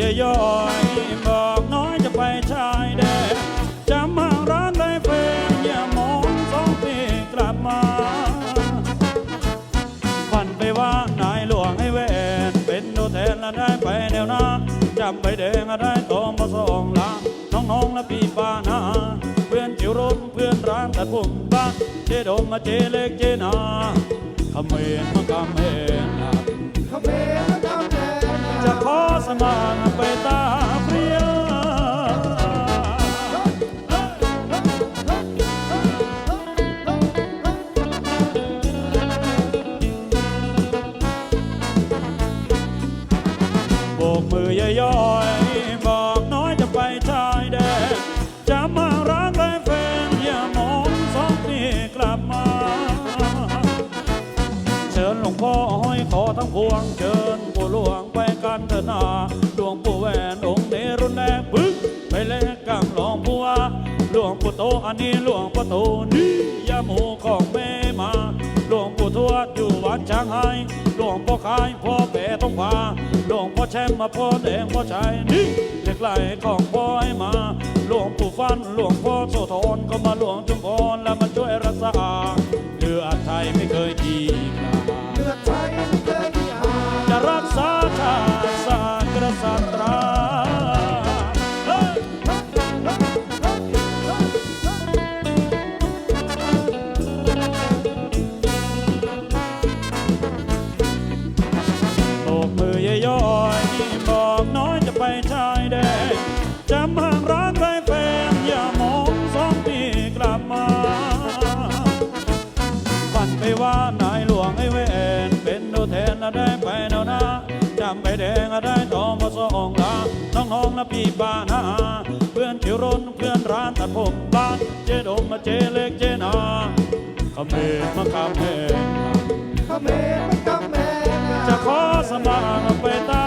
ย่อยบอกน้อยจะไปชายแดนจำห่างร้านได้เฟนอย่ามองสองปีกลับมาฝันไปว่านายหลวงให้เวนเป็นตัวแทนและได้ไปแนวหน้าจำไปแดงและได้ตอมมาสองลาน้องและพี่ป้านาเพื่อนจิ๋วรถเพื่อนร้านตัดผมบ้านเจดมมาเจเล็กเจนาขเมรมาคำเห็น ขอสมานไปตาเปรียโบกมือย่อยๆบอกน้อยจะไปชายแดนจะมา ลวงพ่อห้อยคอทั้งพวงเชิญปู่หลวงไปกันเถอะนาหลวงปู่แหวนองค์เนรุนแรงปึ๊กไปเล่นกังหลวงปู่ว่าหลวงปู่โตอันนี้หลวงปู่โตนี่ยาหมูของแม่มาหลวงปู่ทวดอยู่วัดช้างไห้หลวงพ่อคายพ่อแปรต้องพาหลวงพ่อแช่มมาพ่อแดงพ่อชายนี่เหล็กไหลของพ่อให้มาหลวงปู่ฟันหลวงพ่อโสธรก็มาหลวงจุ ย่อยบอกน้อยจะไปชายแดนจำห่างรักไรแฟนอย่ามองสองปีกลับมาฝันไปว่านายหลวงให้เวนเป็นตัวแทนละได้ไปแนวน้าจำไปแดงละได้ต่อมาสองลาน้องๆและพี่ป้านาเพื่อนจิ๋วรนเพื่อนร้านตัดผมบ้านเจดมมาเจเล็กเจนาขเมรมาคำเห็นเขมรกำแพง จะขอสมัครไปตา